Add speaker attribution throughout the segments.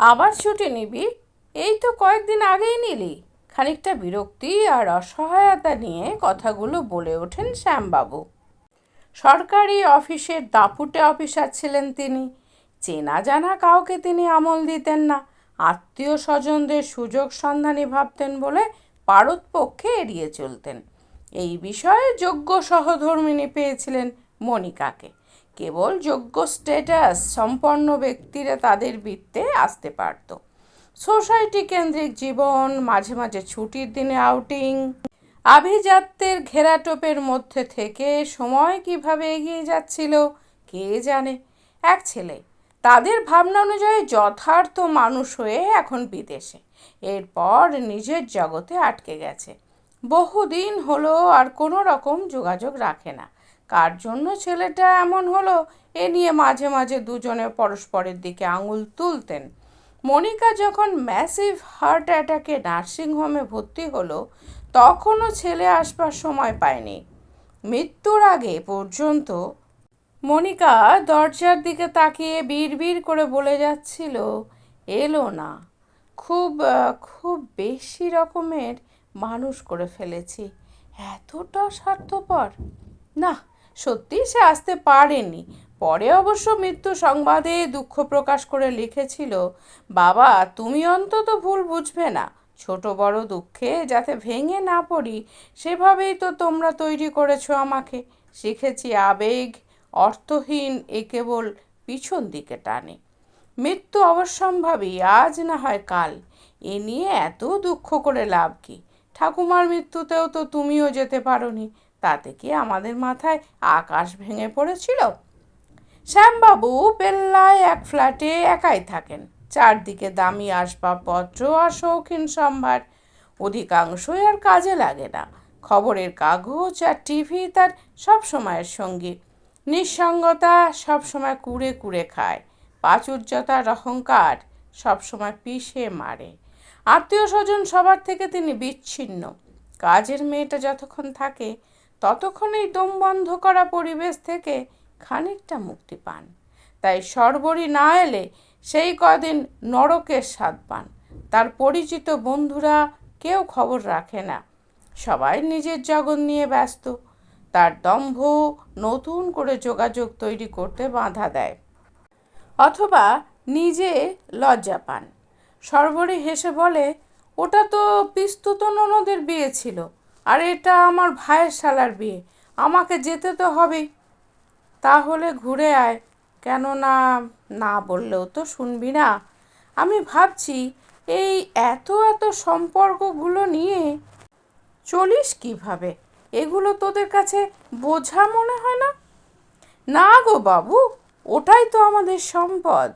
Speaker 1: আবার ছুটি নিবি? এই তো কয়েকদিন আগেই নিলি। খানিকটা বিরক্তি আর অসহায়তা নিয়ে কথাগুলো বলে ওঠেন শ্যামবাবু। সরকারি অফিসের দাপুটে অফিসার ছিলেন তিনি। চেনা জানা কাউকে তিনি আমল দিতেন না। আত্মীয় স্বজনদের সুযোগ সন্ধানী ভাবতেন বলে পারতপক্ষে এড়িয়ে চলতেন। এই বিষয়ে যোগ্য সহধর্মিণী পেয়েছিলেন মনিকাকে কেবল যোগ্য স্ট্যাটাস সম্পন্ন ব্যক্তিরা তাদের বৃত্তে আসতে পারত। সোসাইটি কেন্দ্রিক জীবন, মাঝে মাঝে ছুটির দিনে আউটিং আভিজাত্যের ঘেরাটোপের মধ্যে থেকে সময় কীভাবে এগিয়ে যাচ্ছিল, কে জানে? এক ছেলে, তাদের ভাবনা অনুযায়ী যথার্থ মানুষ হয়ে এখন বিদেশে। এরপর নিজের জগতে আটকে গেছে। বহুদিন হলো আর কোনো রকম যোগাযোগ রাখে না। কার জন্য ছেলেটা এমন হলো? এ নিয়ে মাঝে মাঝে দুজনে পরস্পরের দিকে আঙুল তুলতেন। মনিকা যখন ম্যাসিভ হার্ট অ্যাটাকে নার্সিংহোমে ভর্তি হলো, তখনও ছেলে আসবার সময় পায়নি। মৃত্যুর আগে পর্যন্ত মনিকা দরজার দিকে তাকিয়ে বিড়বিড় করে বলে যাচ্ছিল, এলো না। খুব খুব বেশি রকমের মানুষ করে ফেলেছি। এতটা স্বার্থপর। না সত্যি সে আসতে পারেনি। পরে অবশ্য মৃত্যু সংবাদে দুঃখ প্রকাশ করে লিখেছিল, বাবা, তুমি অন্তত ভুল বুঝবে না। ছোট বড় দুঃখে যাতে ভেঙে না পড়ি, সেভাবেই তো তোমরা তৈরি করেছ আমাকে। শিখেছি আবেগ, অর্থহীন এ কেবল পিছন দিকে টানে। মৃত্যু অবশ্যম্ভাবী, আজ না হয় কাল। এ নিয়ে এত দুঃখ করে লাভ কি? ঠাকুমার মৃত্যুতেও তো তুমিও যেতে পারোনি। তাতে কি আমাদের মাথায় আকাশ ভেঙে পড়েছিল? শ্যামবাবু বেল্লায় এক ফ্ল্যাটে একাই থাকেন। চারদিকে দামি আসবাবপত্র আর শৌখিন সম্ভার। অধিকাংশই আর কাজে লাগে না। খবরের কাগজ আর টিভি তার সব সময়ের সঙ্গী। নিঃসঙ্গতা সবসময় কুড়ে কুড়ে খায়। প্রাচুর্যতার অহংকার সবসময় পিষে মারে। আত্মীয় স্বজন সবার থেকে তিনি বিচ্ছিন্ন। কাজের মেয়েটা যতক্ষণ থাকে ততক্ষণ এই দম বন্ধ করা পরিবেশ থেকে খানিকটা মুক্তি পান। তাই সর্বরি না এলে সেই কদিন নরকের স্বাদ পান। তার পরিচিত বন্ধুরা কেউ খবর রাখে না। সবাই নিজের জগৎ নিয়ে ব্যস্ত। তার দম্ভ নতুন করে যোগাযোগ তৈরি করতে বাধা দেয়। অথবা নিজে লজ্জা পান। সর্বরি হেসে বলে, ওটা তো পিস্তুত ননদের বিয়ে ছিল। আর এটা আমার ভাইয়ের শালার বিয়ে। আমাকে যেতে তো হবেই তাহলে ঘুরে আয়। কেননা না বললেও তো শুনবি না। আমি ভাবছি, এই এত এত সম্পর্কগুলো নিয়ে চলিস কীভাবে? এগুলো তোদের কাছে বোঝা মনে হয় না? না গো বাবু, ওটাই তো আমাদের সম্পদ।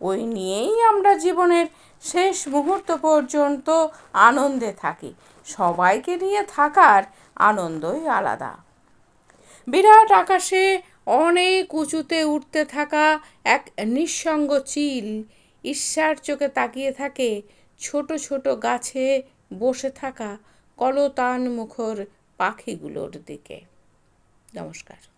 Speaker 1: ওই নিয়েই আমরা জীবনের শেষ মুহূর্ত পর্যন্ত আনন্দে থাকি। সবাইকে নিয়ে থাকার আনন্দই আলাদা। বিরাট আকাশে অনেক উঁচুতে উঠতে থাকা এক নিঃসঙ্গ চিল ঈর্ষার চোখে তাকিয়ে থাকে ছোট ছোট গাছে বসে থাকা কলতান মুখর পাখিগুলোর দিকে। নমস্কার।